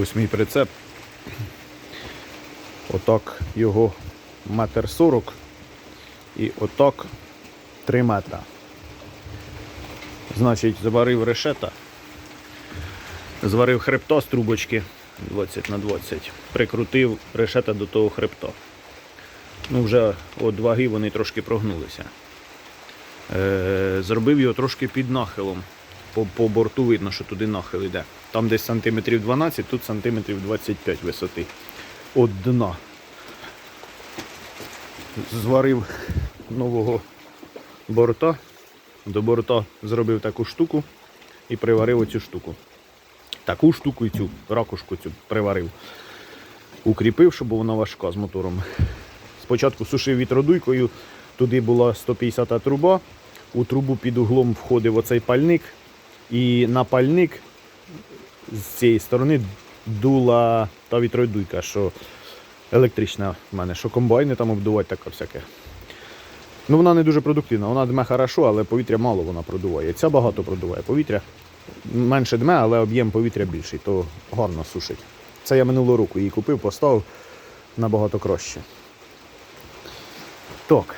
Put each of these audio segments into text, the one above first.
Ось мій прицеп. Отак його метр сорок і отак 3 метра. Значить, заварив решета, зварив хребта з трубочки 20 на 20, прикрутив решета до того хребта. Ну, вже від ваги вони трошки прогнулися. Е, зробив його трошки під нахилом. По, по борту видно, що туди нахил йде. Там десь сантиметрів 12, тут сантиметрів 25 висоти. От дна. Зварив нового борта. До борта зробив таку штуку і приварив оцю штуку. Таку штуку і цю ракушку цю приварив. Укріпив, щоб вона важка з мотором. Спочатку сушив вітродуйкою, туди була 150 труба, у трубу під углом входив оцей пальник, і на пальник з цієї сторони дула та вітродуйка, що електрична в мене, що комбайни там обдувати таке всяке. Ну, вона не дуже продуктивна, вона дме хорошо, але повітря мало вона продуває. Ця багато продуває повітря. Менше дме, але об'єм повітря більший, то гарно сушить. Це я минулого року її купив, поставив набагато краще. Так,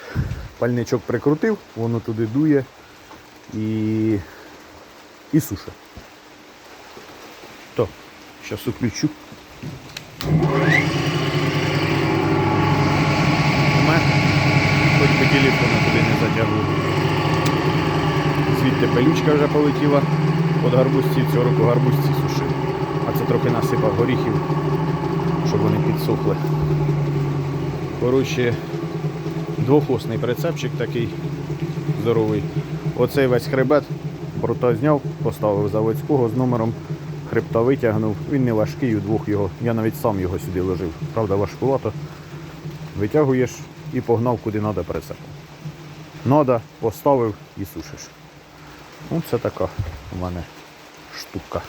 пальничок прикрутив, воно туди дує і, сушить. Так, зараз включу. Дме. Хоч би телефона туди не затягнув. Звідти пелючка вже полетіла. От гарбузці цього року гарбузці сушив. А це трохи насипав горіхів, щоб вони підсохли. Коротше, двохосний прицепчик такий здоровий. Оцей весь хребет борта зняв, поставив заводського з номером, хребта витягнув. Він не важкий, у двох його. Я навіть сам його сюди ложив. Правда, важкувато. Витягуєш і погнав куди треба прицепом. Надо, поставив і сушиш. Ну, це така у мене штука.